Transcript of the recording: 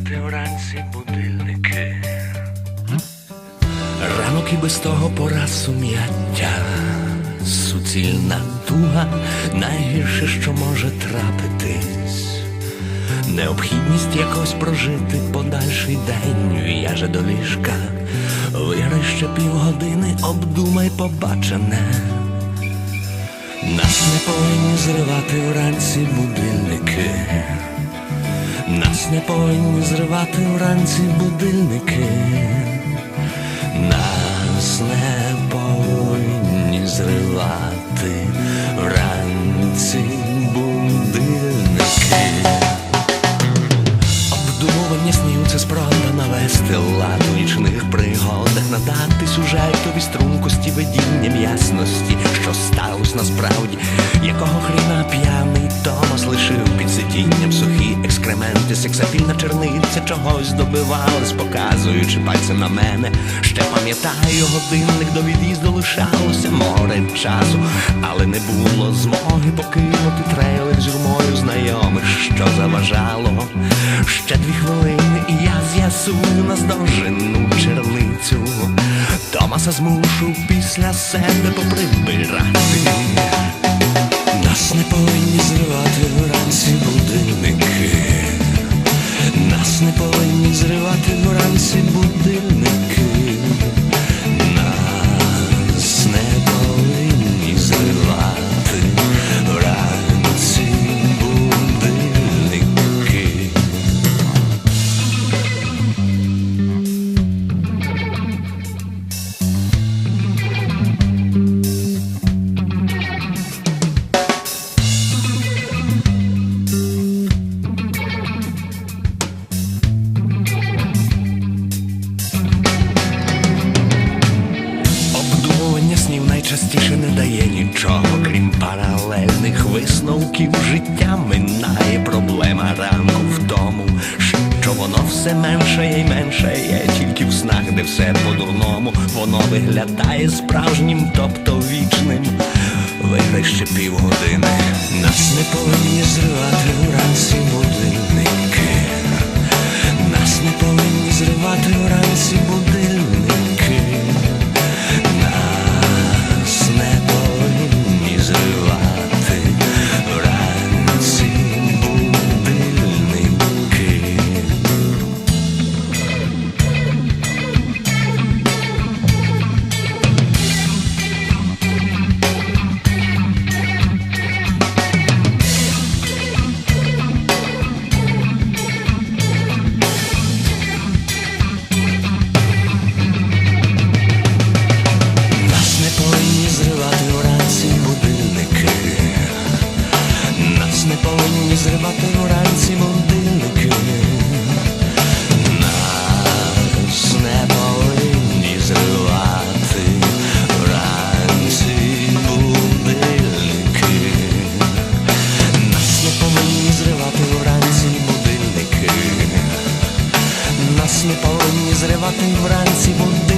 зривати вранці будильники. Ранок і без того пора сум'яття, суцільна туга, найгірше, що може трапитись. Необхідність якось прожити подальший день в'яже до ліжка. Виграй ще півгодини, обдумай побачене. Нас не повинні зривати вранці будильники. Нас не повинні зривати вранці будильники. Нас не повинні зривати вранці будильники. Обдумування снів це спроба навести лад у нічних пригодах, надати сюжетові стрункості видінням ясності, що сталося насправді, якого хріна п'яний Томас екскременти, сексапільна черниця чогось добивалась, показуючи пальцем на мене. Ще пам'ятаю, годинник до від'їзду лишалося море часу, але не було змоги покинути трейлер з юрмою знайомих, що заважало. Ще дві хвилини, і я з'ясую наздовжену черницю. Томаса змушу після себе поприбирати. Нас не повинні зривати вранці будильники. Нічого, крім паралельних висновків. Життя минає проблема ранку в тому, що воно все менше і менше є, тільки в снах, де все по-дурному, воно виглядає справжнім, тобто вічним. Виграй ще півгодини. Нас не повинні зривати вранці un branzi puntino